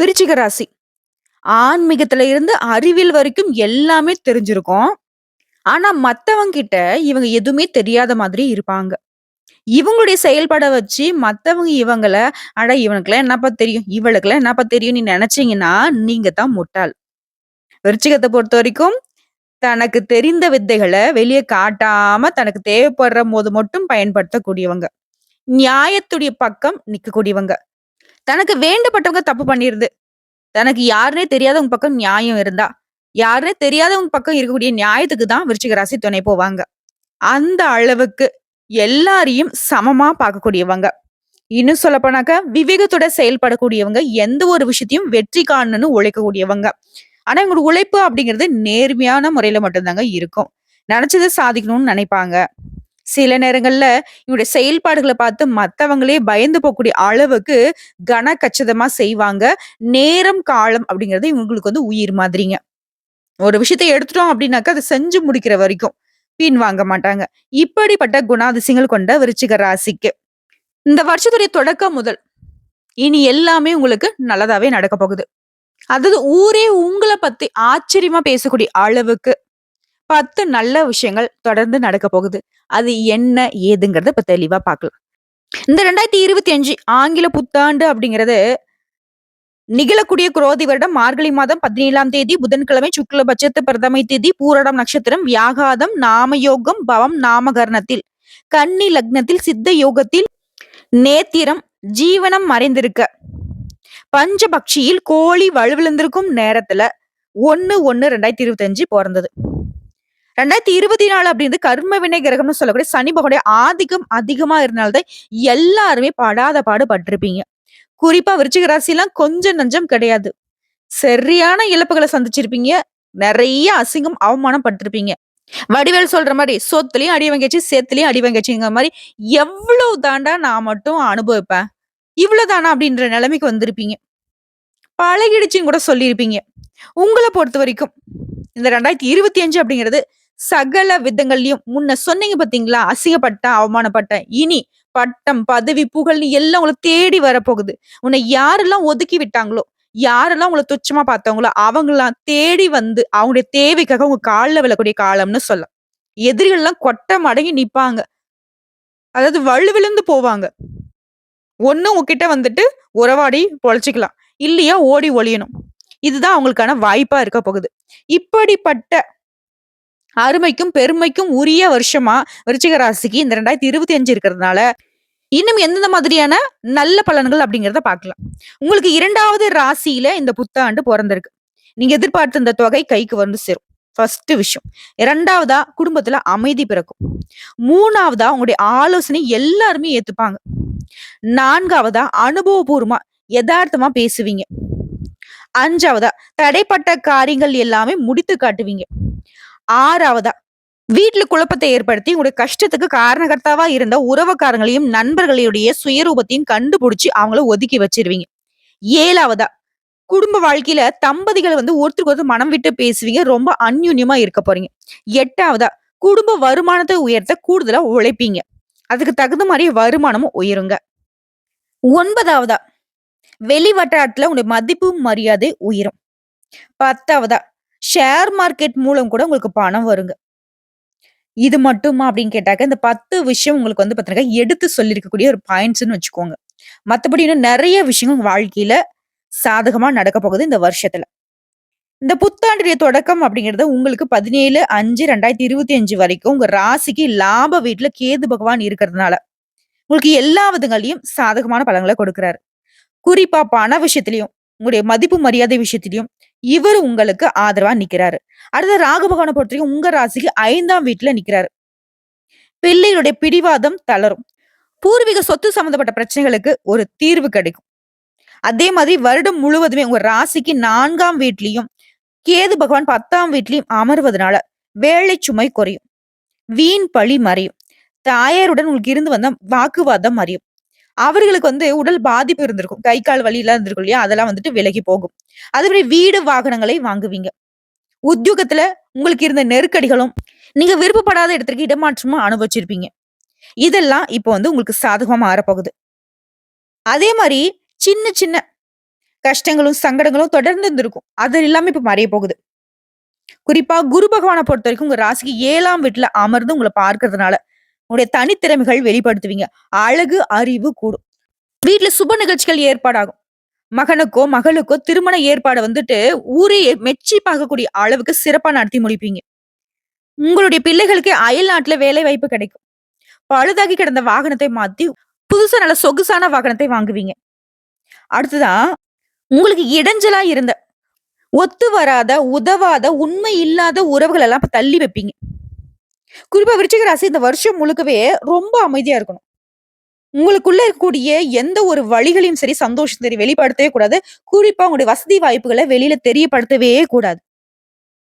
விருச்சிக ராசி. ஆன்மீகத்துல இருந்து அறிவியல் வரைக்கும் எல்லாமே தெரிஞ்சிருக்கும். ஆனா மத்தவங்க கிட்ட இவங்க எதுவுமே தெரியாத மாதிரி இருப்பாங்க. இவங்களுடைய செயல்பாடை வச்சு மத்தவங்க இவங்கள, "அட இவனுக்குலாம் என்னப்பா தெரியும்? இவளுக்குலாம் என்னப்பா தெரியும்னு" நீ நினைச்சீங்கன்னா நீங்க தான் முட்டாள். விரிச்சிகத்தை பொறுத்த வரைக்கும் தனக்கு தெரிந்த வித்தைகளை வெளியே காட்டாம, தனக்கு தேவைப்படுற போது மட்டும் பயன்படுத்தக்கூடியவங்க. நியாயத்துடைய பக்கம் நிற்கக்கூடியவங்க தனக்கு வேண்டப்பட்டவங்க தப்பு பண்ணிருது. தனக்கு யாருன்னே தெரியாதவங்க பக்கம் நியாயம் இருந்தா, யாருன்னே தெரியாதவங்க பக்கம் இருக்கக்கூடிய நியாயத்துக்கு தான் விருச்சிக ராசி துணை போவாங்க. அந்த அளவுக்கு எல்லாரையும் சமமா பார்க்கக்கூடியவங்க. இன்னும் சொல்லப்போனாக்கா, விவேகத்தோட செயல்படக்கூடியவங்க. எந்த ஒரு விஷயத்தையும் வெற்றி காணணும்னு உழைக்கக்கூடியவங்க. ஆனா, இவங்களோட உழைப்பு அப்படிங்கிறது நேர்மையான முறையில மட்டும்தாங்க இருக்கும். நினைச்சதை சாதிக்கணும்னு நினைப்பாங்க சில நேரங்கள்ல இவங்களுடைய செயல்பாடுகளை பார்த்து மற்றவங்களே பயந்து போகக்கூடிய அளவுக்கு கன கச்சிதமா செய்வாங்க. நேரம், காலம் அப்படிங்கிறது இவங்களுக்கு வந்து உயிர் மாதிரிங்க. ஒரு விஷயத்த எடுத்துட்டோம் அப்படின்னாக்கா, அதை செஞ்சு முடிக்கிற வரைக்கும் பின் வாங்க மாட்டாங்க. இப்படிப்பட்ட குணாதிசயங்கள் கொண்ட விருச்சிக ராசிக்கு. இந்த வருஷத்துடைய தொடக்கம் முதல், இனி எல்லாமே உங்களுக்கு நல்லதாவே நடக்க போகுது. அதாவது ஊரே உங்களை பத்தி ஆச்சரியமா பேசக்கூடிய அளவுக்கு 10 நல்ல விஷயங்கள் தொடர்ந்து நடக்கப் போகுது. அது என்ன? ஏதுங்கிறத இப்ப தெளிவா பார்க்கலாம். இந்த 2025 ஆங்கில புத்தாண்டு அப்படிங்கிறது நிகழக்கூடிய குரோதி வருடம் மார்கழி மாதம் 17ஆம் தேதி புதன்கிழமை சுக்லபட்சத்து பிரதமை தேதி பூரடம் நட்சத்திரம் வியாகாதம் நாமயோகம் பவம் நாமகரணத்தில் கன்னி லக்னத்தில் சித்த யோகத்தில் நேத்திரம் ஜீவனம் மறைந்திருக்க பஞ்சபக்ஷியில் கோழி வலுவிழந்திருக்கும் நேரத்துல ஒன்னு ஒன்னு ரெண்டாயிரத்தி இருபத்தி அஞ்சு பிறந்தது ரெண்டாயிரத்தி இருபத்தி நாலு அப்படின்னு கர்ம வினை கிரகம்னு சொல்லக்கூடிய சனி பகவானுடைய ஆதிக்கம் அதிகமா இருந்தால்தான் எல்லாருமே படாத பாடு பட்டிருப்பீங்க. குறிப்பா விருச்சிக ராசிலாம் கொஞ்சம் நஞ்சம் கிடையாது. சரியான இழப்புகளை சந்திச்சிருப்பீங்க. நிறைய அசிங்கம், அவமானம் பட்டிருப்பீங்க. வடிவேல் சொல்ற மாதிரி "சொத்துலயும் அடி வாங்கியாச்சு, சேத்துலயும் அடி வாங்கியாச்சுங்கிற" மாதிரி "எவ்வளவு தாண்டா நான் மட்டும் அனுபவிப்பேன்? இவ்வளவுதானா அப்படின்ற நிலைமைக்கு வந்திருப்பீங்க. பழகிடுச்சுன்னு கூட சொல்லியிருப்பீங்க. பொறுத்த வரைக்கும் இந்த 2025 அப்படிங்கிறது சகல விதங்கள்லயும் முன்ன சொன்னீங்க பார்த்தீங்களா? அசிங்கப்பட்டேன், அவமானப்பட்டேன். இனி பட்டம், பதவி, புகழ்னு எல்லாம் உங்களை தேடி வரப்போகுது. உன்னை யாரெல்லாம் ஒதுக்கி விட்டாங்களோ, யாரெல்லாம் உங்களை துச்சமா பார்த்தவங்களோ, அவங்களாம் தேடி வந்து அவங்களுடைய தேவைக்காக உங்க கால்ல விழக்கூடிய காலம்னு சொல்லலாம். எதிரிகள்லாம் கொட்டை மடங்கி நிப்பாங்க. அதாவது வலுவிழுந்து போவாங்க. ஒன்று உங்ககிட்ட வந்துட்டு உறவாடி பொழைச்சிக்கலாம் இல்லையா ஓடி ஒழியணும் இதுதான் அவங்களுக்கான வாய்ப்பா இருக்க போகுது. இப்படிப்பட்ட அருமைக்கும், பெருமைக்கும் உரிய வருஷமா விருச்சிக ராசிக்கு இந்த 2025 இருக்கிறதுனால, இன்னும் எந்தெந்த மாதிரியான நல்ல பலன்கள் அப்படிங்கிறத பார்க்கலாம். உங்களுக்கு இரண்டாவது ராசியில இந்த புத்தாண்டு பிறந்திருக்கு நீங்க எதிர்பார்த்த இந்த தொகை கைக்கு வந்து சேரும். ஃபர்ஸ்ட் விஷயம். இரண்டாவதா குடும்பத்துல அமைதி பிறக்கும். மூணாவதா உங்களுடைய ஆலோசனை எல்லாருமே ஏத்துப்பாங்க. நான்காவதா அனுபவபூர்வமா, யதார்த்தமா பேசுவீங்க. அஞ்சாவதா தடைப்பட்ட காரியங்கள் எல்லாமே முடித்து காட்டுவீங்க. ஆறாவதா வீட்டுல குழப்பத்தை ஏற்படுத்தி உங்களுடைய கஷ்டத்துக்கு காரணகர்த்தாவா இருந்த உறவுக்காரங்களையும், நண்பர்களுடைய சுயரூபத்தையும் கண்டுபிடிச்சு அவங்கள ஒதுக்கி வச்சிருவீங்க. ஏழாவதா குடும்ப வாழ்க்கையில தம்பதிகள் வந்து ஒருத்தருக்கு ஒருத்தர் மனம் விட்டு பேசுவீங்க. ரொம்ப அந்யுன்யமா இருக்க போறீங்க. எட்டாவதா குடும்ப வருமானத்தை உயர்த்த கூடுதலா உழைப்பீங்க. அதுக்கு தகுந்த மாதிரி வருமானமும் உயருங்க. ஒன்பதாவதா வெளி வட்டாரத்துல உங்களுடைய மதிப்பு, மரியாதை உயரும். 10வதா ஷேர் மார்க்கெட் மூலம் கூட உங்களுக்கு பணம் வருங்க. இது மட்டுமா அப்படின்னு கேட்டாக்க, இந்த 10 விஷயம் உங்களுக்கு வந்து பார்த்தீங்கன்னா, எடுத்து சொல்லியிருக்கக்கூடிய ஒரு பாயிண்ட்ஸ்னு வச்சுக்கோங்க. மற்றபடி இன்னும் நிறைய விஷயங்கள் உங்க வாழ்க்கையில சாதகமா நடக்கப் போகுது இந்த வருஷத்துல. இந்த புத்தாண்டுடைய தொடக்கம் அப்படிங்கிறது உங்களுக்கு 17/5/2025 வரைக்கும் உங்க ராசிக்கு லாப வீட்டுல கேது பகவான் இருக்கிறதுனால, உங்களுக்கு எல்லா விதங்களையும் சாதகமான பலங்களை கொடுக்கிறாரு. குறிப்பா பண விஷயத்திலையும் உங்களுடைய மதிப்பு, மரியாதை விஷயத்திலையும் இவரு உங்களுக்கு ஆதரவா நிக்கிறாரு. அடுத்து ராகு பகவானை பொறுத்தவரைக்கும் உங்க ராசிக்கு ஐந்தாம் வீட்டுல நிக்கிறாரு. பிள்ளைகளுடைய பிடிவாதம் தளரும். பூர்வீக சொத்து சம்பந்தப்பட்ட பிரச்சனைகளுக்கு ஒரு தீர்வு கிடைக்கும். அதே மாதிரி வருடம் முழுவதுமே உங்க ராசிக்கு நான்காம் வீட்லயும், கேது பகவான் 10ஆம் வீட்லயும் அமர்வதனால வேலை சுமை குறையும். வீண் பழி மறையும். தாயாருடன் உங்களுக்கு இருந்து வந்த வாக்குவாதம் மறையும். அவர்களுக்கு வந்து உடல் பாதிப்பு இருந்திருக்கும். கை, கால் வலிலாம் இருந்திருக்கும் இல்லையா? அதெல்லாம் வந்துட்டு விலகி போகும். அதுபடி வீடு, வாகனங்களை வாங்குவீங்க. உத்தியோகத்துல உங்களுக்கு இருந்த நெருக்கடிகளும், நீங்க விருப்பப்படாத இடத்திற்கு இடமாற்றமும் அனுபவிச்சிருப்பீங்க. இதெல்லாம் இப்போ வந்து உங்களுக்கு சாதகமா மாறப்போகுது. அதே மாதிரி சின்ன சின்ன கஷ்டங்களும், சங்கடங்களும் தொடர்ந்து இருந்திருக்கும். அது எல்லாமே இப்ப மறைய போகுது. குறிப்பா குரு பொறுத்த வரைக்கும் உங்க ராசிக்கு ஏழாம் வீட்டுல அமர்ந்து உங்களை பார்க்கறதுனால உங்களுடைய தனித்திறமைகள் வெளிப்படுத்துவீங்க. அழகு, அறிவு கூடும். வீட்டுல சுப நிகழ்ச்சிகள் ஏற்பாடாகும். மகனுக்கோ, மகளுக்கோ திருமண ஏற்பாடு வந்துட்டு ஊரே மெச்சி பார்க்கக்கூடிய அளவுக்கு சிறப்பா நடத்தி முடிப்பீங்க. உங்களுடைய பிள்ளைகளுக்கு அயல்நாட்டுல வேலை வாய்ப்பு கிடைக்கும். பழுதாகி கிடந்த வாகனத்தை மாத்தி, புதுசா நல்ல சொகுசான வாகனத்தை வாங்குவீங்க. அடுத்ததா, உங்களுக்கு இடைஞ்சலா இருந்த, ஒத்து வராத, உதவாத, உண்மை இல்லாத உறவுகள் எல்லாம் தள்ளி வைப்பீங்க. குறிப்பா விருச்சிக ராசி இந்த வருஷம் முழுக்கவே ரொம்ப அமைதியா இருக்கணும். உங்களுக்குள்ள இருக்கக்கூடிய எந்த ஒரு வழிகளையும் சரி, சந்தோஷம் சரி வெளிப்படுத்தவே கூடாது. குறிப்பா உங்களுடைய வசதி வாய்ப்புகளை வெளியில தெரியப்படுத்தவே கூடாது.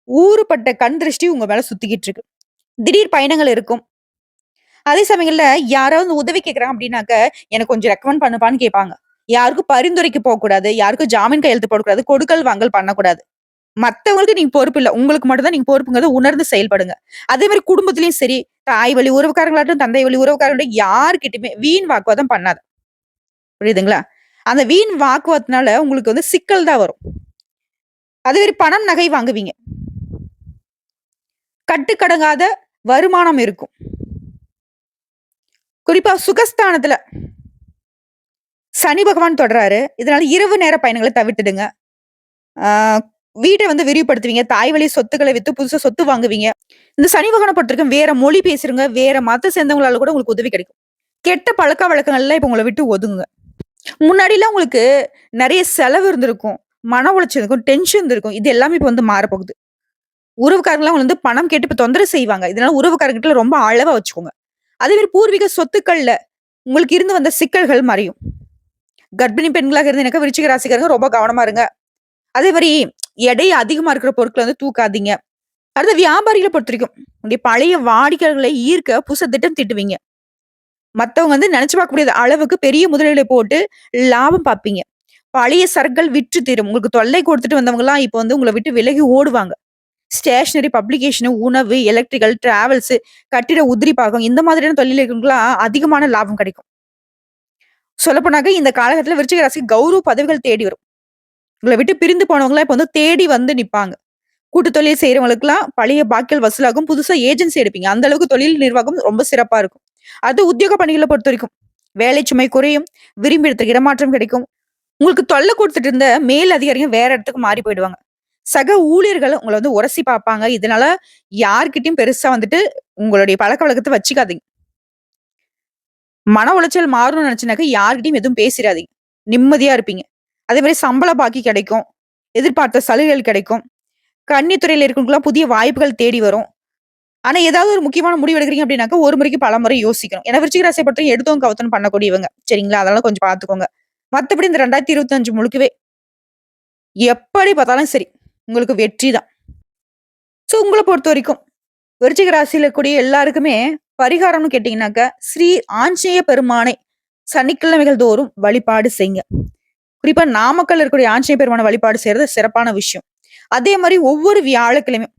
ஊறுபட்ட கண் திருஷ்டி உங்க மேல சுத்திக்கிட்டு இருக்கு. திடீர் பயணங்கள் இருக்கும். அதே சமயங்கள்ல யாராவது உதவி கேட்குறாங்க அப்படின்னாக்க, எனக்கு கொஞ்சம் ரெக்கமெண்ட் பண்ணுப்பான்னு கேட்பாங்க. யாருக்கும் பரிந்துரைக்கு போகக்கூடாது யாருக்கும் ஜாமீன் கையெழுத்து போடக்கூடாது. கொடுக்கல் வாங்கல் பண்ணக்கூடாது. மத்தவங்களுக்கு நீங்க பொறுப்பு இல்லை உங்களுக்கு மட்டும் தான் நீங்க பொறுப்புங்கிறத உணர்ந்து செயல்படுங்க. அதே மாதிரி குடும்பத்திலயும் சரி, தாய் வழி உறவுக்காரங்களாட்டும் தந்தை வழி உறவுக்காரங்களாகட்டும் யாருக்கிட்டுமே வீண் வாக்குவாதம் பண்ணாத. புரியுதுங்களா? அந்த வீண் வாக்குவாதத்தினால உங்களுக்கு வந்து சிக்கல் தான் வரும். அதே மாதிரி பணம், நகை வாங்குவீங்க. கட்டுக்கடங்காத வருமானம் இருக்கும். குறிப்பா சுகஸ்தானத்துல சனி பகவான் தொடராரு. இதனால இரவு நேர பயணங்களை தவிர்த்துடுங்க. வீட்டை வந்து விரிவுபடுத்துவீங்க. தாய் வழி சொத்துக்களை வித்து புதுசா சொத்து வாங்குவீங்க. இந்த சனி பகவான பொறுத்தவரைக்கும் வேற மொழி பேசுறவங்க, வேற மத்த சேர்ந்தவங்களால கூட உங்களுக்கு உதவி கிடைக்கும். கெட்ட பழக்க வழக்கங்கள்லாம் இப்ப உங்களை விட்டு ஒதுங்குங்க. முன்னாடிலாம் உங்களுக்கு நிறைய செலவு இருந்திருக்கும். மன உளைச்சல் இருக்கும். டென்ஷன் இருந்திருக்கும். இது எல்லாமே இப்ப வந்து மாறப்போகுது. உறவுக்காரங்கலாம் உங்களை வந்து பணம் கேட்டு இப்ப தொந்தரவு செய்வாங்க. இதனால உறவுக்காரங்கிட்ட ரொம்ப அளவா வச்சுக்கோங்க. அதே மாதிரி பூர்வீக சொத்துக்கள்ல உங்களுக்கு இருந்து வந்த சிக்கல்கள் மறையும். கர்ப்பிணி பெண்களாக இருந்தீங்கனாக்கா விருச்சிக ராசிக்காரங்க ரொம்ப கவனமா இருங்க. அதே மாதிரி எடை அதிகமா இருக்கிற பொருட்களை வந்து தூக்காதீங்க. அடுத்து வியாபாரிகளை பொறுத்தவரைக்கும், உங்களுடைய பழைய வாடிக்கையாளர்களை ஈர்க்க புதுசு திட்டம் திட்டுவீங்க மற்றவங்க வந்து நினைச்சு பார்க்க முடியாத அளவுக்கு பெரிய முதலீடு போட்டு லாபம் பார்ப்பீங்க. பழைய சரக்குகள் விற்று தீரும். உங்களுக்கு தொல்லை கொடுத்துட்டு வந்தவங்கலாம் இப்போ வந்து உங்களை விட்டு விலகி ஓடுவாங்க. ஸ்டேஷனரி, பப்ளிகேஷன், உணவு, எலக்ட்ரிக்கல், டிராவல்ஸ், கட்டிட உதிரி பாகம் இந்த மாதிரியான தொழில் இருக்கிறவங்களுக்குலாம் அதிகமான லாபம் கிடைக்கும். சொல்லப்போனாக்க இந்த காலகட்டத்தில் விருச்சிக ராசி கௌரவ பதவிகள் தேடி வரும். உங்களை விட்டு பிரிந்து போனவங்களாம் இப்போ வந்து தேடி வந்து நிற்பாங்க கூட்டு தொழில் செய்யறவங்களுக்குலாம் பழைய பாக்கியல் வசூலாகும். புதுசா ஏஜென்சி எடுப்பீங்க. அந்த அளவுக்கு தொழில் நிர்வாகம் ரொம்ப சிறப்பா இருக்கும். அது உத்தியோக பணிகளை பொறுத்த வரைக்கும் வேலை சுமை குறையும். விரும்பி இடத்துக்கு இடமாற்றம் கிடைக்கும். உங்களுக்கு தொல்லை கொடுத்துட்டு இருந்த மேல் அதிகாரிகள் வேற இடத்துக்கு மாறி போயிடுவாங்க. சக ஊழியர்கள் உங்களை வந்து உரசி பார்ப்பாங்க. இதனால யார்கிட்டயும் பெருசா வந்துட்டு உங்களுடைய பழக்க வழக்கத்தை வச்சுக்காதீங்க. மன உளைச்சல் மாறணும்னு நினைச்சுனாக்க யார்கிட்டயும் எதுவும் பேசிடாதீங்க நிம்மதியா இருப்பீங்க. அதே மாதிரி சம்பள பாக்கி கிடைக்கும். எதிர்பார்த்த சலுகைகள் கிடைக்கும். கன்னித்துறையில் துறையில இருக்கிறவங்களுக்குலாம் புதிய வாய்ப்புகள் தேடி வரும். ஆனா ஏதாவது ஒரு முக்கியமான முடிவு எடுக்கிறீங்க அப்படின்னாக்க, ஒரு முறைக்கு பலமுறை யோசிக்கணும். ஏன்னா விருச்சிக ராசியை பற்றியும் எடுத்தவங்க கவுத்தோம்ன்னு பண்ணக்கூடியவங்க. சரிங்களா? அதெல்லாம் கொஞ்சம் பார்த்துக்கோங்க. மற்றபடி இந்த 2025 முழுக்கவே எப்படி பார்த்தாலும் சரி, உங்களுக்கு வெற்றி தான். ஸோ உங்களை பொறுத்த வரைக்கும் விருச்சிக ராசியில் இருக்கக்கூடிய எல்லாருக்குமே பரிகாரம்னு கேட்டீங்கன்னாக்க, ஸ்ரீ ஆஞ்சநேய பெருமானை சனிக்கிழமைகள் தோறும் வழிபாடு செய்யுங்க. குறிப்பா நாமக்கல் இருக்கக்கூடிய ஆஞ்சநேய பெருமான வழிபாடு செய்யறது சிறப்பான விஷயம். அதே மாதிரி ஒவ்வொரு வியாழக்கிழமையும்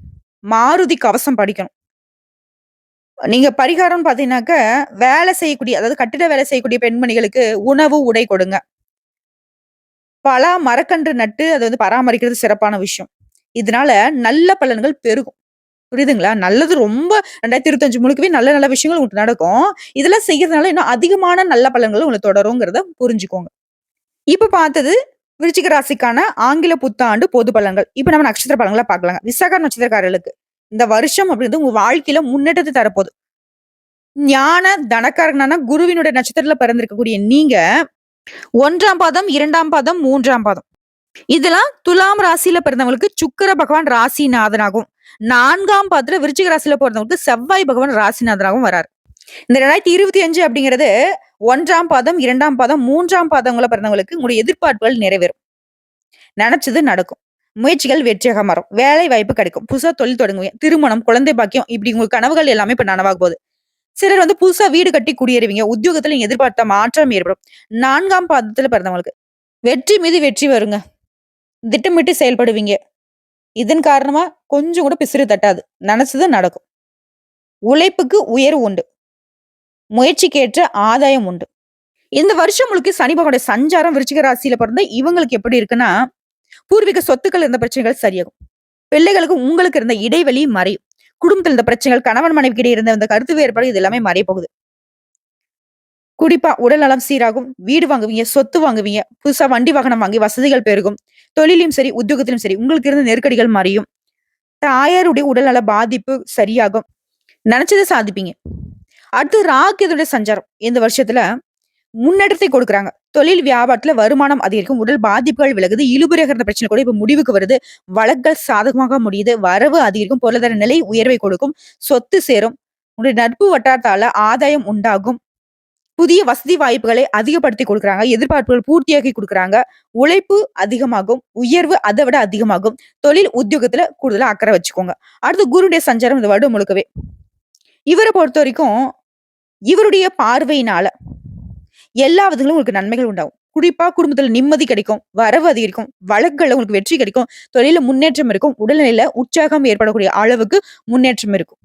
மாருதி கவசம் படிக்கணும். நீங்க பரிகாரம் பாத்தீங்கன்னாக்க வேலை செய்யக்கூடிய அதாவது கட்டிட வேலை செய்யக்கூடிய பெண்மணிகளுக்கு உணவு, உடை கொடுங்க. பலா மரக்கன்று நட்டு அதை வந்து பராமரிக்கிறது சிறப்பான விஷயம். இதனால நல்ல பலன்கள் பெருகும். புரியுதுங்களா? நல்லது ரொம்ப 2025 முழுக்கவே நல்ல நல்ல விஷயங்கள் உங்களுக்கு நடக்கும். இதெல்லாம் செய்யறதுனால இன்னும் அதிகமான நல்ல பலன்கள் உங்களை தொடருங்கிறத புரிஞ்சுக்கோங்க. இப்ப பார்த்தது விருச்சிக ராசிக்கான ஆங்கில புத்தாண்டு பொது பலன்கள். இப்ப நம்ம நட்சத்திர பலன்களை பார்க்கலாங்க. விசாக நட்சத்திரக்காரர்களுக்கு இந்த வருஷம் அப்படின்றது உங்க வாழ்க்கையில முன்னேற்றத்தை தரப்போகுது ஞான தனக்காரனான குருவினுடைய நட்சத்திரத்துல பிறந்திருக்கக்கூடிய நீங்க ஒன்றாம் பாதம், இரண்டாம் பாதம், மூன்றாம் பாதம். இதெல்லாம் துலாம் ராசியில பிறந்தவங்களுக்கு சுக்கிர பகவான் ராசிநாதனாகவும், 4ஆம் பாதத்துல விருச்சிக ராசியில பிறந்தவங்களுக்கு செவ்வாய் பகவான் ராசிநாதனாகவும் வராரு. இந்த 2025 அப்படிங்கிறது ஒன்றாம் பாதம், இரண்டாம் பாதம், மூன்றாம் பாதங்களை பிறந்தவங்களுக்கு உங்களுடைய எதிர்பார்ப்புகள் நிறைவேறும். நினைச்சது நடக்கும். முயற்சிகள் வெற்றியாக மாறும். வேலை வாய்ப்பு கிடைக்கும். புதுசா தொழில் தொடங்குவீங்க. திருமணம், குழந்தை பாக்கியம் இப்படி உங்க கனவுகள் எல்லாமே இப்ப நனவாக போகுது. சிலர் வந்து புதுசா வீடு கட்டி குடியேறுவீங்க. உத்தியோகத்துல எதிர்பார்த்த மாற்றம் ஏற்படும். நான்காம் பாதத்துல பிறந்தவங்களுக்கு வெற்றி மீது வெற்றி வருங்க. திட்டமிட்டு செயல்படுவீங்க. இதன் காரணமா கொஞ்சம் கூட பிசிறு தட்டாது. நினைச்சது நடக்கும். உழைப்புக்கு உயர்வு உண்டு. முயற்சிக்கேற்ற ஆதாயம் உண்டு. இந்த வருஷம் முழுக்க சனி பகவானுடைய சஞ்சாரம் விருச்சிக ராசியில பிறந்த இவங்களுக்கு எப்படி இருக்குன்னா, பூர்வீக சொத்துக்கள் இருந்த பிரச்சனைகள் சரியாகும். பிள்ளைகளுக்கு உங்களுக்கு இருந்த இடைவெளி மறையும். குடும்பத்தில் இருந்த பிரச்சனைகள், கணவன் மனைவிக்கு இடையே இருந்த இந்த கருத்து வேறுபாடு இது எல்லாமே மறைய போகுது. குறிப்பா உடல் நலம் சீராகும். வீடு வாங்குவீங்க, சொத்து வாங்குவீங்க. புதுசா வண்டி வாகனம் வாங்கி வசதிகள் பெருகும். தொழிலும் சரி, உத்தியோகத்திலும் சரி, உங்களுக்கு இருந்த நெருக்கடிகள் மறையும். தாயாருடைய உடல்நல பாதிப்பு சரியாகும். நினைச்சதை சாதிப்பீங்க. அடுத்து ராகு சஞ்சாரம் இந்த வருஷத்துல முன்னேற்றத்தை கொடுக்குறாங்க. தொழில் வியாபாரத்துல வருமானம் அதிகரிக்கும். உடல் பாதிப்புகள் விலகுது. இழுபறியாக பிரச்சனை கூட இப்ப முடிவுக்கு வருது. வழக்குகள் சாதகமாக முடியுது. வரவு அதிகரிக்கும். பொருளாதார நிலை உயர்வை கொடுக்கும். சொத்து சேரும். உடைய நட்பு வட்டாரத்தால ஆதாயம் உண்டாகும். புதிய வசதி வாய்ப்புகளை அதிகப்படுத்தி கொடுக்குறாங்க. எதிர்பார்ப்புகள் பூர்த்தியாக்கி கொடுக்குறாங்க உழைப்பு அதிகமாகும். உயர்வு அதை விட அதிகமாகும். தொழில் உத்தியோகத்துல கூடுதலா அக்கறை வச்சுக்கோங்க. அடுத்து குருடைய சஞ்சாரம் இந்த வருடம் முழுக்கவே. இவரை பொறுத்த வரைக்கும் இவருடைய பார்வையினால எல்லா விதங்களும் உங்களுக்கு நன்மைகள் உண்டாகும். குறிப்பா குடும்பத்துல நிம்மதி கிடைக்கும். வரவு அதிகரிக்கும். வழக்குகள்ல உங்களுக்கு வெற்றி கிடைக்கும். தொழில முன்னேற்றம் இருக்கும். உடல்நிலையில உற்சாகம் ஏற்படக்கூடிய அளவுக்கு முன்னேற்றம் இருக்கும்.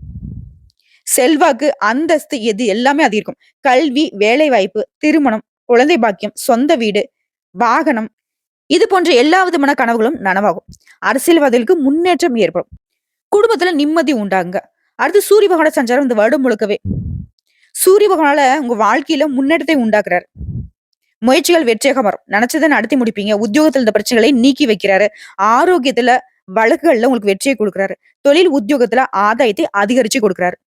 செல்வாக்கு, அந்தஸ்து எது எல்லாமே அதிகரிக்கும். கல்வி, வேலை வாய்ப்பு திருமணம், குழந்தை பாக்கியம், சொந்த வீடு, வாகனம் இது போன்ற எல்லா விதமான கனவுகளும் நனவாகும். அரசியல்வாதிகளுக்கு முன்னேற்றம் ஏற்படும். குடும்பத்துல நிம்மதி உண்டாங்க அடுத்து சூரிய பகவான சஞ்சாரம் இந்த வருடம் முழுக்கவே. சூரிய பகவானால உங்க வாழ்க்கையில முன்னேற்றத்தை உண்டாக்குறாரு. முயற்சிகள் வெற்றியாக மாறும். நினைச்சதை நடத்தி முடிப்பீங்க. உத்தியோகத்துல இந்த பிரச்சனைகளை நீக்கி வைக்கிறாரு. ஆரோக்கியத்துல, வழக்குகள்ல உங்களுக்கு வெற்றியை கொடுக்குறாரு தொழில் உத்தியோகத்துல ஆதாயத்தை அதிகரிச்சு கொடுக்குறாரு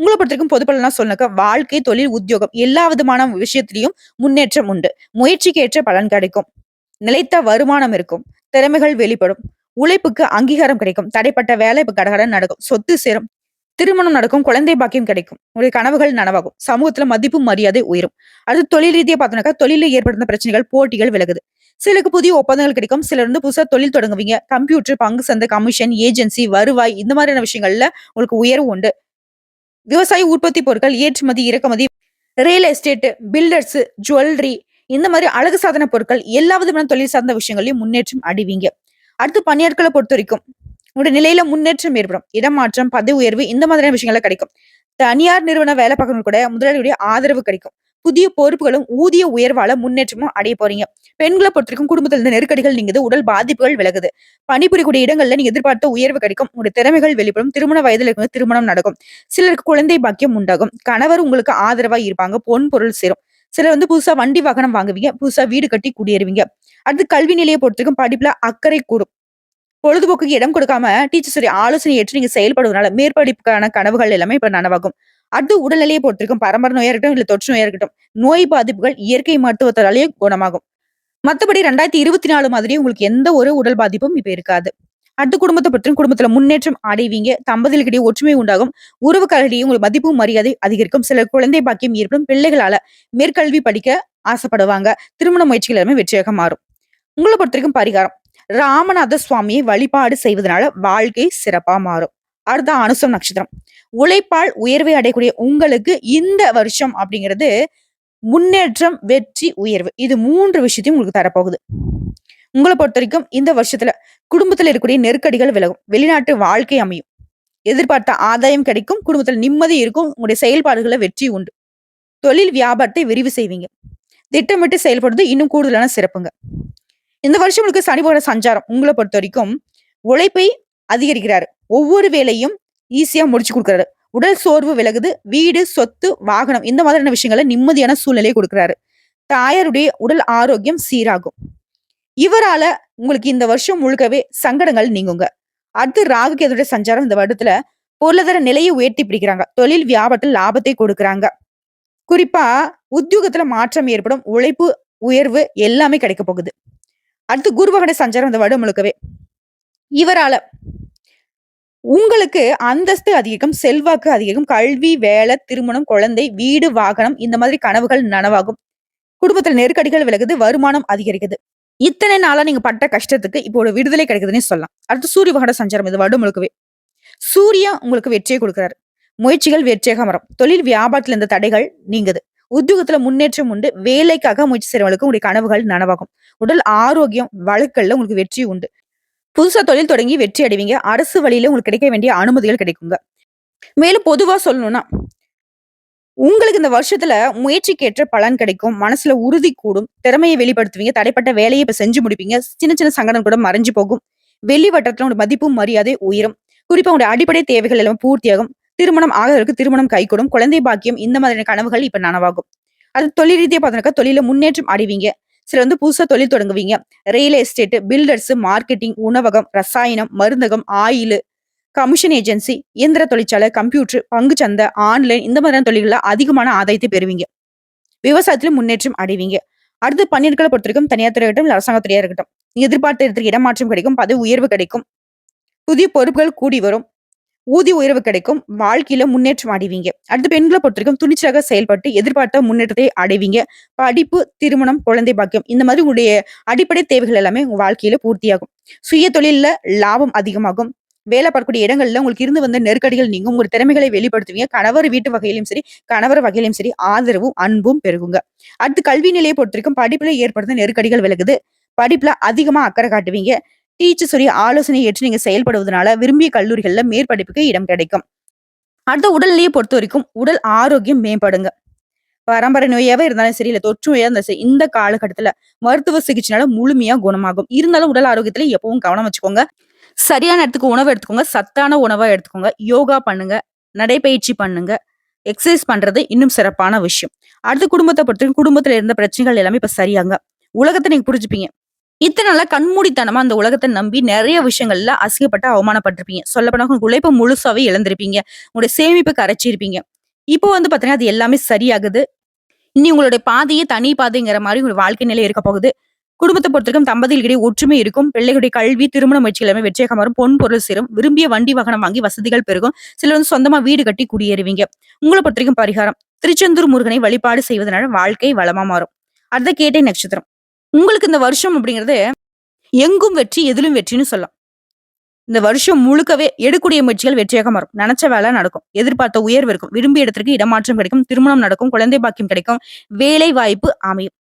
உங்களை பொறுத்தவரைக்கும் பொதுப்பலனா பலனா வாழ்க்கை, தொழில், உத்தியோகம் எல்லா விதமான விஷயத்திலையும் முன்னேற்றம் உண்டு. முயற்சிக்கு ஏற்ற பலன் கிடைக்கும். நிலைத்த வருமானம் இருக்கும். திறமைகள் வெளிப்படும். உழைப்புக்கு அங்கீகாரம் கிடைக்கும். தடைப்பட்ட வேலை இப்ப கடகடன் நடக்கும். சொத்து சேரும். திருமணம் நடக்கும். குழந்தை பாக்கியம் கிடைக்கும். உங்களுடைய கனவுகள் நனவாகும். சமூகத்துல மதிப்பு, மரியாதை உயரும். அடுத்து தொழில் ரீதியா பார்த்தோம்னாக்கா, தொழில்ல ஏற்படுத்த பிரச்சனைகள், போட்டிகள் விலகுது. சிலருக்கு புதிய ஒப்பந்தங்கள் கிடைக்கும். சிலர் வந்து புதுசா தொழில் தொடங்குவீங்க. கம்ப்யூட்டர், பங்கு சந்தை, கமிஷன், ஏஜென்சி, வருவாய் இந்த மாதிரியான விஷயங்கள்ல உங்களுக்கு உயர்வு உண்டு. விவசாய உற்பத்தி பொருட்கள் ஏற்றுமதி, இறக்குமதி, ரியல் எஸ்டேட், பில்டர்ஸ், ஜுவல்லரி இந்த மாதிரி அழகு சாதன பொருட்கள் எல்லா விதமான தொழில் சார்ந்த விஷயங்களையும் முன்னேற்றம் அடைவீங்க. அடுத்து பணியாட்களை பொறுத்த வரைக்கும் உங்களுடைய நிலையில முன்னேற்றம் ஏற்படும். இடமாற்றம், பதவி உயர்வு இந்த மாதிரியான விஷயங்கள்லாம் கிடைக்கும். தனியார் நிறுவன வேலை பார்க்கணும் கூட முதலாளியுடைய ஆதரவு கிடைக்கும். புதிய பொறுப்புகளும், ஊதிய உயர்வால முன்னேற்றமும் அடைய போறீங்க. பெண்களை பொறுத்திருக்கும் குடும்பத்துல இருந்த நெருக்கடிகள் நீங்குது. உடல் பாதிப்புகள் விலகுது. பணிபுரியக்கூடிய இடங்கள்ல நீங்க எதிர்பார்த்த உயர்வு கிடைக்கும். உங்களுடைய திறமைகள் வெளிப்படும். திருமண வயதில் இருக்கவங்க திருமணம் நடக்கும். சிலருக்கு குழந்தை பாக்கியம் உண்டாகும். கணவர் உங்களுக்கு ஆதரவா இருப்பாங்க. பொன் பொருள் சேரும். சிலர் வந்து புதுசா வண்டி வாகனம் வாங்குவீங்க. புதுசா வீடு கட்டி குடியேறுவீங்க. அடுத்து கல்வி நிலைய பொறுத்தவரைக்கும் படிப்புல அக்கறை கூடும். பொழுதுபோக்குக்கு இடம் கொடுக்காம டீச்சர்ஸுடைய ஆலோசனை ஏற்று நீங்க செயல்படுவதனால மேற்படிப்புக்கான கனவுகள் எல்லாமே இப்ப நனவாகும். அடுத்து உடல்நிலையை பொறுத்திருக்கும். பரம்பரை நோயா இருக்கட்டும், இல்ல தொற்று நோயா இருக்கட்டும். நோய் பாதிப்புகள் இயற்கை மருத்துவத்தாலேயே குணமாகும். மத்தபடி 2024 மாதிரி உங்களுக்கு எந்த ஒரு உடல் பாதிப்பும் இப்ப இருக்காது. அடுத்து குடும்பத்தை பற்றியும் குடும்பத்துல முன்னேற்றம் அடைவீங்க. தம்பதிகளுக்கிடையே ஒற்றுமை உண்டாகும். உறவுகளிடையே உங்களுக்கு மதிப்பு, மரியாதை அதிகரிக்கும். சிலர் குழந்தை பாக்கியம் ஏற்படும். பிள்ளைகளால மேற்கல்வி படிக்க ஆசைப்படுவாங்க. திருமண முயற்சிகள் எல்லாமே வெற்றியாக மாறும். உங்கள பொறுத்தவரைக்கும் பரிகாரம். ராமநாத சுவாமியை வழிபாடு செய்வதனால வாழ்க்கை சிறப்பா மாறும். அடுத்த அனுசம் நட்சத்திரம். உழைப்பால் உயர்வை அடையக்கூடிய உங்களுக்கு இந்த வருஷம் அப்படிங்கிறது முன்னேற்றம், வெற்றி, உயர்வு. இது மூன்று விஷயத்தையும் உங்களுக்கு தரப்போகுது. உங்களை பொறுத்த வரைக்கும் இந்த வருஷத்துல குடும்பத்துல இருக்கக்கூடிய நெருக்கடிகள் விலகும். வெளிநாட்டு வாழ்க்கை அமையும். எதிர்பார்த்த ஆதாயம் கிடைக்கும். குடும்பத்துல நிம்மதி இருக்கும். உங்களுடைய செயல்பாடுகளை வெற்றி உண்டு. தொழில் வியாபாரத்தை விரிவு செய்வீங்க. திட்டமிட்டு செயல்படுறது இன்னும் கூடுதலான சிறப்புங்க. இந்த வருஷம் உங்களுக்கு சனி போகிற சஞ்சாரம் உங்கள பொறுத்தவரைக்கும் உழைப்பை அதிகரிக்கிறாரு. ஒவ்வொரு வேலையும் ஈஸியா முடிச்சு கொடுக்குறாரு உடல் சோர்வு விலகுது. வீடு, சொத்து, வாகனம் இந்த மாதிரியான விஷயங்களை நிம்மதியான சூழ்நிலையை கொடுக்குறாரு தாயாருடைய உடல் ஆரோக்கியம் சீராகும். இவரால உங்களுக்கு இந்த வருஷம் முழுக்கவே சங்கடங்கள் நீங்குங்க. அடுத்து ராகு சஞ்சாரம் இந்த வருடத்துல பொருளாதார நிலையை உயர்த்தி பிடிக்கிறாங்க. தொழில் வியாபாரத்தில் லாபத்தை கொடுக்குறாங்க. குறிப்பா உத்தியோகத்துல மாற்றம் ஏற்படும். உழைப்பு உயர்வு எல்லாமே கிடைக்க போகுது. அடுத்து குருபகட சஞ்சாரம் இந்த வருடம் முழுக்கவே. இவரால உங்களுக்கு அந்தஸ்து அதிகரிக்கும். செல்வாக்கு அதிகரிக்கும். கல்வி, வேலை, திருமணம், குழந்தை, வீடு, வாகனம் இந்த மாதிரி கனவுகள் நனவாகும். குடும்பத்துல நெருக்கடிகள் விலகுது. வருமானம் அதிகரிக்குது. இத்தனை நாளா நீங்க பட்ட கஷ்டத்துக்கு இப்போ ஒரு விடுதலை கிடைக்குதுன்னு சொல்லலாம். அடுத்து சூரிய பகவானோட சஞ்சாரம் இது வருடம் முழுக்கவே. சூர்யா உங்களுக்கு வெற்றியை கொடுக்குறாரு. முயற்சிகள் வெற்றியாக மரம் தொழில் வியாபாரத்துல இருந்த தடைகள் நீங்குது. உத்தியோகத்துல முன்னேற்றம் உண்டு. வேலைக்காக முயற்சி செய்யறவங்களுக்கு உங்களுடைய கனவுகள் நனவாகும். உடல் ஆரோக்கியம், வழக்கல்ல உங்களுக்கு வெற்றி உண்டு. புதுசா தொழில் தொடங்கி வெற்றி அடைவீங்க. அரசு வழியில உங்களுக்கு கிடைக்க வேண்டிய அனுமதிகள் கிடைக்குங்க. மேலும் பொதுவா சொல்லணும்னா உங்களுக்கு இந்த வருஷத்துல முயற்சிக்கேற்ற பலன் கிடைக்கும். மனசுல உறுதி கூடும். திறமையை வெளிப்படுத்துவீங்க. தடைப்பட்ட வேலையை இப்ப செஞ்சு முடிப்பீங்க. சின்ன சின்ன சங்கடம் கூட மறைஞ்சு போகும். வெளி வட்டத்துல உங்க மதிப்பும், மரியாதை உயரும். குறிப்பா உங்களுடைய அடிப்படை தேவைகள் எல்லாம் பூர்த்தியாகும். திருமணம் ஆகிறதற்கு திருமணம் கைகூடும். குழந்தை பாக்கியம் இந்த மாதிரியான கனவுகள் இப்ப நனவாகும். அது தொழில் ரீதியா பார்த்தோம்னாக்கா தொழில முன்னேற்றம் அடைவீங்க. சில வந்து புதுசா தொழில் தொடங்குவீங்க. ரியல் எஸ்டேட், பில்டர்ஸ், மார்க்கெட்டிங், உணவகம், ரசாயனம், மருந்தகம், ஆயிலு, கமிஷன் ஏஜென்சி, இயந்திர தொழிற்சாலை, கம்ப்யூட்டர், பங்கு சந்தை ஆன்லைன் இந்த மாதிரியான தொழில்கள்ல அதிகமான ஆதாயத்தை பெறுவீங்க. விவசாயத்திலும் முன்னேற்றம் அடைவீங்க. அடுத்து பணியாட்களை பொறுத்தவரைக்கும் தனியார் துறையாக இருக்கட்டும், அரசாங்க துறையா இருக்கட்டும். எதிர்பார்த்த இடத்துக்கு இடமாற்றம் கிடைக்கும். பதவி உயர்வு கிடைக்கும். புதிய பொறுப்புகள் கூடி வரும். ஊதிய உயர்வு கிடைக்கும். வாழ்க்கையில முன்னேற்றம் அடைவீங்க. அடுத்து பெண்களை பொறுத்தவரைக்கும் துணிச்சலாக செயல்பட்டு எதிர்பார்த்த முன்னேற்றத்தை அடைவீங்க. படிப்பு, திருமணம், குழந்தை பாக்கியம் இந்த மாதிரி உங்களுடைய அடிப்படை தேவைகள் எல்லாமே உங்க வாழ்க்கையில பூர்த்தியாகும். சுய தொழில்ல லாபம் அதிகமாகும். வேலை பார்க்கக்கூடிய இடங்கள்ல உங்களுக்கு இருந்து வந்த நெருக்கடிகள் நீங்க உங்க திறமைகளை வெளிப்படுத்துவீங்க. கணவர் வீட்டு வகையிலும் சரி, கணவர் வகையிலும் சரி ஆதரவும், அன்பும் பெருகுங்க. அடுத்து கல்வி நிலைய பொறுத்தவரைக்கும் படிப்புல ஏற்படுத்த நெருக்கடிகள் விலகுது. படிப்புல அதிகமா அக்கறை காட்டுவீங்க. டீச்சர்ஸுடைய ஆலோசனை ஏற்று நீங்க செயல்படுவதனால விரும்பிய கல்லூரிகள்ல மேற்படிப்புக்கு இடம் கிடைக்கும். அடுத்த உடல்நிலையை பொறுத்த வரைக்கும் உடல் ஆரோக்கியம் மேம்படுங்க. பரம்பரை நோயாவே இருந்தாலும் சரி, இல்ல தொற்று நோயா இருந்தாலும் சரி, இந்த காலகட்டத்துல மருத்துவ சிகிச்சைனால முழுமையா குணமாகும். இருந்தாலும் உடல் ஆரோக்கியத்துல எப்பவும் கவனம் வச்சுக்கோங்க. சரியான இடத்துக்கு உணவு எடுத்துக்கோங்க. சத்தான உணவா எடுத்துக்கோங்க. யோகா பண்ணுங்க. நடைபயிற்சி பண்ணுங்க. எக்ஸசைஸ் பண்றது இன்னும் சிறப்பான விஷயம். அடுத்து குடும்பத்தை பொறுத்தவரைக்கும் குடும்பத்துல இருந்த பிரச்சனைகள் எல்லாமே இப்ப சரியாங்க. உலகத்தை நீங்க புரிஞ்சுப்பீங்க. இத்தனை நாளா கண்மூடித்தனமா அந்த உலகத்தை நம்பி நிறைய விஷயங்கள்ல அசிங்கப்பட்டு அவமானப்பட்டிருப்பீங்க சொல்லப்போனா உங்க உழைப்ப முழுசாவே இழந்திருப்பீங்க. உங்களுடைய சேமிப்பை கரைச்சிருப்பீங்க. இப்போ வந்து பாத்தீங்கன்னா அது எல்லாமே சரியாகுது. இனி உங்களுடைய பாதையே தனி பாதைங்கிற மாதிரி உங்களுடைய வாழ்க்கை நிலை இருக்க போகுது. குடும்பத்த பொறுத்திருக்கும் தம்பதிகளிடையே ஒற்றுமை இருக்கும். பிள்ளைகளுடைய கல்வி, திருமண முயற்சிகள் எல்லாமே வெற்றியாக மாறும். பொன் பொருள் சேரும். விரும்பிய வண்டி வாகனம் வாங்கி வசதிகள் பெருகும். சிலர் வந்து சொந்தமா வீடு கட்டி குடியேறுவீங்க. உங்கள பொறுத்திருக்கும் பரிகாரம். திருச்செந்தூர் முருகனை வழிபாடு செய்வதனால வாழ்க்கை வளமா மாறும். அடுத்த கேட்டை நட்சத்திரம். உங்களுக்கு இந்த வருஷம் அப்படிங்கிறது எங்கும் வெற்றி, எதிலும் வெற்றின்னு சொல்லலாம். இந்த வருஷம் முழுக்கவே எடுக்கூடிய முயற்சிகள் வெற்றியாக மாறும். நினைச்ச வேலை நடக்கும். எதிர்பார்த்த உயர்வு இருக்கும். விரும்பிய இடத்திற்கு இடமாற்றம் கிடைக்கும். திருமணம் நடக்கும். குழந்தை பாக்கியம் கிடைக்கும். வேலை வாய்ப்பு அமையும்.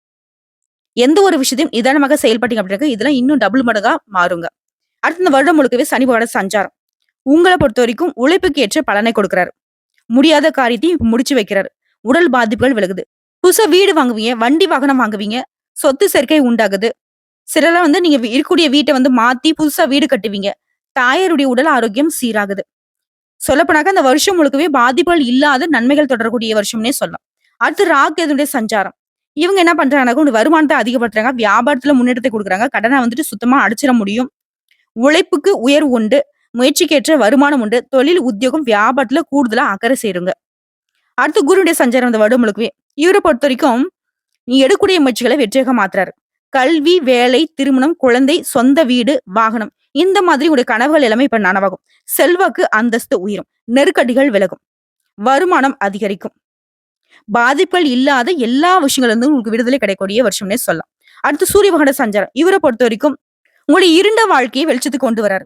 எந்த ஒரு விஷயத்தையும் நிதானமாக செயல்பட்டீங்க அப்படின்னா, இதெல்லாம் இன்னும் டபுள் மடங்கா மாறுங்க. அடுத்த இந்த வருடம் முழுக்கவே சனி பகவானோட சஞ்சாரம். பொறுத்த வரைக்கும் உழைப்புக்கு ஏற்ற பலனை கொடுக்கிறாரு. முடியாத காரியத்தையும் முடிச்சு வைக்கிறாரு. உடல் பாதிப்புகள் விலகுது. புதுசா வீடு வாங்குவீங்க. வண்டி வாகனம் வாங்குவீங்க. சொத்து சேர்க்கை உண்டாகுது. சிலரெல்லாம் வந்து நீங்க இருக்கக்கூடிய வீட்டை வந்து மாத்தி புதுசா வீடு கட்டுவீங்க. தாயாருடைய உடல் ஆரோக்கியம் சீராகுது. சொல்லப்போனாக்க அந்த வருஷம் முழுக்கவே பாதிப்புகள் இல்லாத நன்மைகள் தொடரக்கூடிய வருஷம்னே சொல்லலாம். அடுத்து ராகு சஞ்சாரம். இவங்க என்ன பண்றாங்கன்னா வருமானத்தை அதிகப்படுத்துறாங்க. வியாபாரத்துல முன்னேற்றத்தை கொடுக்குறாங்க கடனை வந்துட்டு சுத்தமா அடைச்சிட முடியும். உழைப்புக்கு உயர்வு உண்டு. முயற்சிக்கேற்ற வருமானம் உண்டு. தொழில், உத்தியோகம், வியாபாரத்துல கூடுதலா அக்கறை சேருங்க. அடுத்து குருடைய சஞ்சாரம் இந்த வருடம் முழுக்கவே. பொறுத்த வரைக்கும் நீ எடுக்கூடிய முயற்சிகளை வெற்றியாக மாத்துறாரு. கல்வி, வேலை, திருமணம், குழந்தை, சொந்த வீடு, வாகனம் இந்த மாதிரி உங்களுடைய கனவுகள் எல்லாமே இப்ப நனவாகும். செல்வாக்கு, அந்தஸ்து உயரும். நெருக்கடிகள் விலகும். வருமானம் அதிகரிக்கும். பாதிப்புகள் இல்லாத எல்லா விஷயங்கள்ல இருந்தும் உங்களுக்கு விடுதலை கிடைக்கக்கூடிய வருஷம்னே சொல்லலாம். அடுத்து சூரிய பகவானோட சஞ்சாரம். பொறுத்த வரைக்கும் உங்களுடைய இருண்ட வாழ்க்கையை வெளிச்சத்துக்கு கொண்டு வராரு.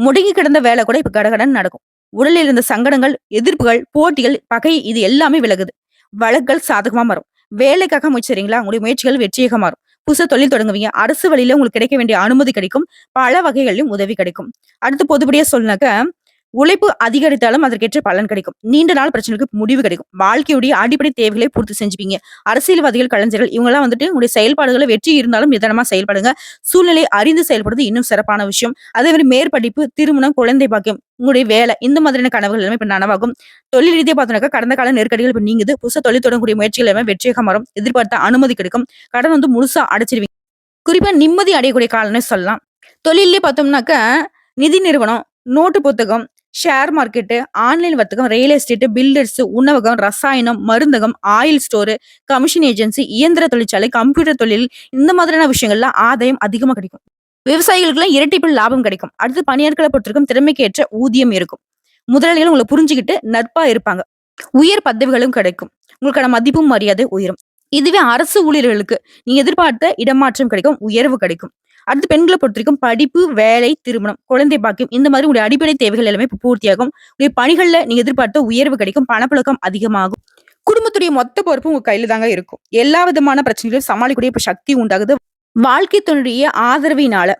முடங்கி கிடந்த வேலை கூட இப்ப கடகடன் நடக்கும். உடலில் இருந்த சங்கடங்கள், எதிர்ப்புகள், போட்டிகள், பகை இது எல்லாமே விலகுது. வழக்குகள் சாதகமா வரும் வேலைக்காக முயற்சி உங்களுடைய முயற்சிகள் வெற்றியாக மாறும். புதுசா தொழில் தொடங்குவீங்க. அரசு வழியில உங்களுக்கு கிடைக்க வேண்டிய அனுமதி கிடைக்கும். பல வகைகளிலும் உதவி கிடைக்கும். அடுத்து பொதுபடியா சொன்னாக்க உழைப்பு அதிகரித்தாலும் அதற்கேற்ற பலன் கிடைக்கும். நீண்ட நாள் பிரச்சனைக்கு முடிவு கிடைக்கும். வாழ்க்கையுடைய அடிப்படை தேவைகளை பூர்த்தி செஞ்சுப்பீங்க. அரசியல்வாதிகள், கலைஞர்கள் இவங்கலாம் வந்துட்டு உங்களுடைய செயல்பாடுகளை வெற்றி இருந்தாலும் நிதானமா செயல்படுங்க. சூழ்நிலை அறிந்து செயல்படுறது இன்னும் சிறப்பான விஷயம். அதே மாதிரி மேற்படிப்பு, திருமணம், குழந்தை பாக்கியம், உங்களுடைய வேலை இந்த மாதிரியான கனவுகள் எல்லாமே இப்ப நனவாகும். தொழில் ரீதியாக பார்த்தோம்னாக்கா, கடந்த கால நெருக்கடிகள் இப்ப நீங்குது. புதுசா தொழில் தொடங்கக்கூடிய முயற்சிகள் எல்லாமே வெற்றியாக மாறும். எதிர்பார்த்த அனுமதி கிடைக்கும். கடன் வந்து முழுசா அடைச்சிருவீங்க. குறிப்பா நிம்மதி அடையக்கூடிய காலம்னு சொல்லலாம். தொழிலே பார்த்தோம்னாக்கா, நிதி நிறுவனம், நோட்டு புத்தகம், ஷேர் மார்க்கெட்டு, ஆன்லைன் வர்த்தகம், ரியல் எஸ்டேட், பில்டர்ஸ், உணவகம், ரசாயனம், மருந்தகம், ஆயில் ஸ்டோரு கமிஷன் ஏஜென்சி, இயந்திர தொழிற்சாலை, கம்ப்யூட்டர் தொழில் இந்த மாதிரியான விஷயங்கள்ல ஆதாயம் அதிகமா கிடைக்கும். விவசாயிகளுக்குலாம் இரட்டிப்பில் லாபம் கிடைக்கும். அடுத்து பணியாட்களை பொறுத்திருக்கும் திறமைக்கு ஏற்ற ஊதியம் இருக்கும். முதலாளிகள் உங்களை புரிஞ்சுகிட்டு நட்பா இருப்பாங்க. உயர் பதவிகளும் கிடைக்கும். உங்களுக்கான மதிப்பும் மரியாதை உயரும். இதுவே அரசு ஊழியர்களுக்கு நீங்க எதிர்பார்த்த இடமாற்றம் கிடைக்கும். உயர்வு கிடைக்கும். அடுத்து பெண்கள பொறுத்தவரைக்கும் படிப்பு, வேலை, திருமணம், குழந்தை பாக்கியம் இந்த மாதிரி உங்களுடைய அடிப்படை தேவைகள் எல்லாமே பூர்த்தியாகும். உங்களுடைய பணிகள்ல நீங்க எதிர்பார்த்த உயர்வு கிடைக்கும். பணப்புழக்கம் அதிகமாகும். குடும்பத்துடைய மொத்த பொறுப்பு உங்க கையில தாங்க இருக்கும். எல்லா விதமான பிரச்சனைகளையும் சமாளிக்கக்கூடிய இப்ப சக்தி உண்டாகுது. வாழ்க்கை துணையுடைய ஆதரவினால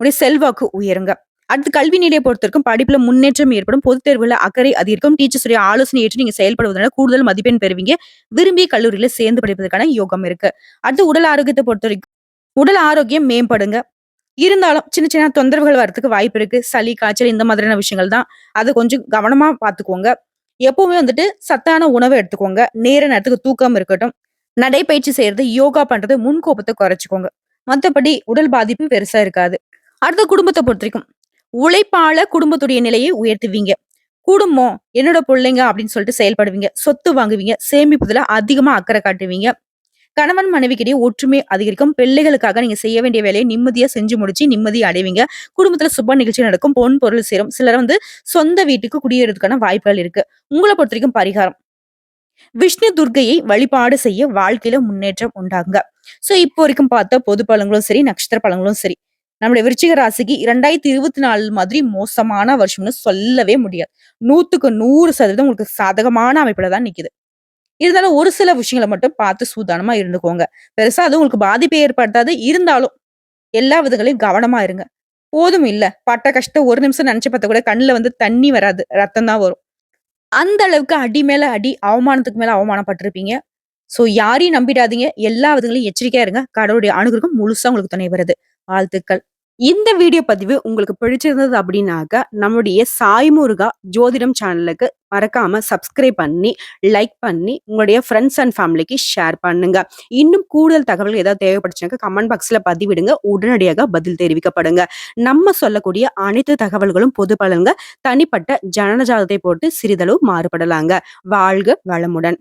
உடைய செல்வாக்கு உயருங்க. அடுத்து கல்வி நிலையை பொறுத்தவரைக்கும் படிப்புல முன்னேற்றம் ஏற்படும் பொதுத் தேர்வுல அக்கறை அதிகரிக்கும் டீச்சர்ஸ் உடைய ஆலோசனை ஏற்று நீங்க செயல்படுவதனால கூடுதல் மதிப்பெண் பெறுவீங்க விரும்பிய கல்லூரியில சேர்ந்து படிப்பதற்கான யோகம் இருக்கு அடுத்து உடல் ஆரோக்கியத்தை பொறுத்த வரைக்கும் உடல் ஆரோக்கியம் மேம்படுங்க. இருந்தாலும் சின்ன சின்ன தொந்தரவுகள் வரதுக்கு வாய்ப்பு இருக்கு. சளி காய்ச்சல் இந்த மாதிரியான விஷயங்கள் தான். அதை கொஞ்சம் கவனமா பார்த்துக்கோங்க எப்பவுமே வந்துட்டு சத்தான உணவை எடுத்துக்கோங்க. நேர நேரத்துக்கு தூக்கம் இருக்கட்டும். நடைப்பயிற்சி செய்யறது யோகா பண்றது முன்கோபத்தை குறைச்சிக்கோங்க. மற்றபடி உடல் பாதிப்பு பெருசா இருக்காது. அடுத்த குடும்பத்தை பொறுத்த வரைக்கும் உழைப்பால குடும்பத்துடைய நிலையை உயர்த்துவீங்க. குடும்பம் என்னோட பிள்ளைங்க அப்படின்னு சொல்லிட்டு செயல்படுவீங்க. சொத்து வாங்குவீங்க. சேமிப்பதுல அதிகமா அக்கறை காட்டுவீங்க. கணவன் மனைவிக்கிடையே ஒற்றுமை அதிகரிக்கும். பிள்ளைகளுக்காக நீங்க செய்ய வேண்டிய வேலையை நிம்மதியா செஞ்சு முடிச்சு நிம்மதி அடைவீங்க. குடும்பத்துல சுப நிகழ்ச்சி நடக்கும். பொன் பொருள் சேரும். சிலர் வந்து சொந்த வீட்டுக்கு குடியேறதுக்கான வாய்ப்புகள் இருக்கு. உங்களை பொறுத்த வரைக்கும் பரிகாரம். விஷ்ணு துர்கையை வழிபாடு செய்ய வாழ்க்கையில முன்னேற்றம் உண்டாங்க சோ இப்போ வரைக்கும் பார்த்த பொது பழங்களும் சரி நட்சத்திர பழங்களும் சரி நம்முடைய விருச்சிக ராசிக்கு இரண்டாயிரத்தி இருபத்தி நாலு மாதிரி மோசமான வருஷம்னு சொல்லவே முடியாது. நூத்துக்கு நூறு சதவீதம் உங்களுக்கு சாதகமான அமைப்புல தான் நிக்குது. இருந்தாலும் ஒரு சில விஷயங்களை மட்டும் பார்த்து சூதானமா இருந்துக்கோங்க. பெருசா அது உங்களுக்கு பாதிப்பை ஏற்படுத்தாது. இருந்தாலும் எல்லா விதங்களையும் கவனமா இருங்க. போதும் இல்ல. பட்ட கஷ்டம் ஒரு நிமிஷம் நினைச்சு பார்த்தா கூட கண்ணுல வந்து தண்ணி வராது. ரத்தம் தான் வரும். அந்த அளவுக்கு அடி மேல அடி அவமானத்துக்கு மேல அவமானப்பட்டிருப்பீங்க. சோ யாரையும் நம்பிடாதீங்க. எல்லா விதங்களையும் எச்சரிக்கையா இருங்க. கடவுளுடைய அணுகுக்கும் முழுசா உங்களுக்கு துணை வருது. வாழ்த்துக்கள். இந்த வீடியோ பதிவு உங்களுக்கு பிடிச்சிருந்தது அப்படின்னாக்க நம்முடைய சாய்முருகா ஜோதிடம் சேனலுக்கு மறக்காம சப்ஸ்கிரைப் பண்ணி லைக் பண்ணி உங்களுடைய ஃப்ரெண்ட்ஸ் அண்ட் ஃபேமிலிக்கு ஷேர் பண்ணுங்க. இன்னும் கூடுதல் தகவல்கள் ஏதாவது தேவைப்படுச்சுனாக்க கமெண்ட் பாக்ஸ்ல பதிவிடுங்க. உடனடியாக பதில் தெரிவிக்கப்படுங்க. நம்ம சொல்லக்கூடிய அனைத்து தகவல்களும் பொது பலன்க தனிப்பட்ட ஜனனஜாதத்தை போட்டு சிறிதளவு மாறுபடலாங்க. வாழ்க வளமுடன்.